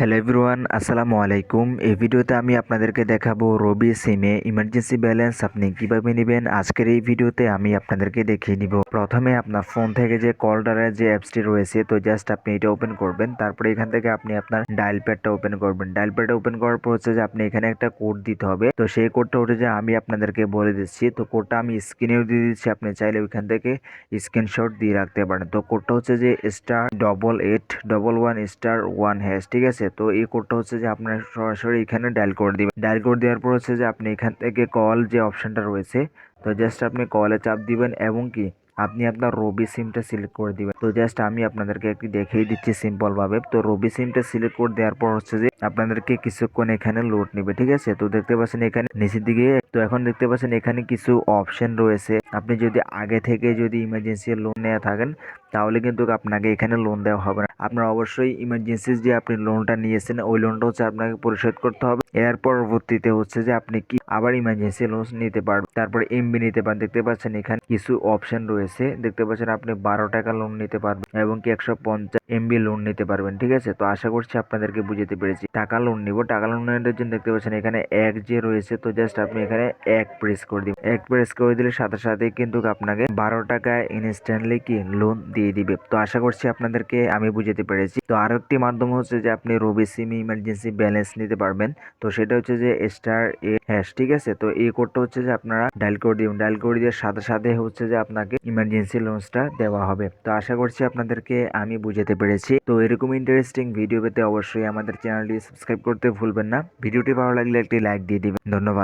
Hello everyone আসসালামু আলাইকুম এই ভিডিওতে আমি আপনাদেরকে দেখাবো রবি সিমে ইমার্জেন্সি ব্যালেন্স আপনি কীভাবে নেবেন? আজকের এই ভিডিওতে আমি আপনাদেরকে দেখিয়ে দিব প্রথমে আপনার ফোন থেকে যে কলডারের যে অ্যাপসটি রয়েছে, তো জাস্ট আপনি এটা ওপেন করবেন। তারপরে এখান থেকে আপনি আপনার ডায়াল প্যাডটা ওপেন করবেন। ডায়াল প্যাডটা ওপেন করার পর হচ্ছে যে আপনি এখানে একটা কোড দিতে হবে। তো সেই কোডটা হচ্ছে যে আমি আপনাদেরকে বলে দিচ্ছি। তো কোডটা আমি স্ক্রিনেও দিয়ে দিচ্ছি। আপনি চাইলে ওইখান থেকে স্ক্রিনশট দিয়ে রাখতে পারেন। তো কোডটা হচ্ছে যে star double eight double one star one hash ঠিক আছে? তো এই কোডটা হচ্ছে যে আপনার সরাসরি এখানে ডায়াল করে দিবেন। ডায়াল করে দেওয়ার পর হচ্ছে যে আপনি এখান থেকে কল যে অপশনটা রয়েছে, তো জাস্ট আপনি কলে চাপ দিবেন এবং কি আপনি আপনার রবি সিমটা সিলেক্ট করে দিবেন। তো জাস্ট আমি আপনাদেরকে একটি দেখিয়ে দিচ্ছি সিম্পল ভাবে তো রবি সিমটা সিলেক্ট করে দেওয়ার পর হচ্ছে যে আপনাদেরকে কিছুক্ষণ এখানে লোড নেবে, ঠিক আছে? তো দেখতে পাচ্ছেন এখানে নিচের দিকে, তো এখন দেখতে পাচ্ছেন এখানে কিছু অপশন রয়েছে। আপনি যদি আগে থেকে যদি ইমার্জেন্সি লোন নেওয়া থাকেন, তাহলে কিন্তু আপনাকে এখানে লোন দেওয়া হবে না। আপনার অবশ্যই ইমার্জেন্সি যে আপনি লোনটা নিয়েছেন, ওই লোনটা হচ্ছে আপনাকে পরিশোধ করতে হবে। এর পরবর্তীতে হচ্ছে যে আপনি কি আবার ইমার্জেন্সি লোন নিতে পারবেন। তারপরে এমবি নিতে পারেন। দেখতে পাচ্ছেন এখানে কিছু অপশন রয়েছে। দেখতে পাচ্ছেন আপনি বারো টাকা লোন নিতে পারবেন এবং কি একশো পঞ্চাশ এমবি লোন নিতে পারবেন, ঠিক আছে? তো আশা করছি আপনাদেরকে বুঝতে পেরেছি। টাকা লোন নিব। টাকা লোন নেওয়ার জন্য দেখতে পাচ্ছেন এখানে এক যে রয়েছে, তো জাস্ট আপনি এখানে এক প্রেস করে দিবেন। এক প্রেস করে দিলে সাথে সাথে কিন্তু আপনাকে বারো টাকা ইনস্ট্যান্টলি কি লোন দিয়ে দিবে। তো আশা করছি আপনাদেরকে আমি বুঝাতে পেরেছি। তো আরও একটি মাধ্যম হচ্ছে যে আপনি রবি সিম ইমার্জেন্সি ব্যালেন্স নিতে পারবেন। তো সেটা হচ্ছে যে স্টার এ হ্যাশ ঠিক আছে? তো এই কোডটা হচ্ছে যে আপনারা ডায়াল করে দিবেন। ডায়াল করে দেওয়ার সাথে সাথে হচ্ছে যে আপনাকে ইমার্জেন্সি লোনসটা দেওয়া হবে। তো আশা করছি আপনাদেরকে আমি বুঝাতে পেরেছি। তো এরকম ইন্টারেস্টিং ভিডিও পেতে অবশ্যই আমাদের চ্যানেলটি সাবস্ক্রাইব করতে ভুলবেন না। ভিডিওটি ভালো লাগলে একটি লাইক দিয়ে দিবেন। ধন্যবাদ।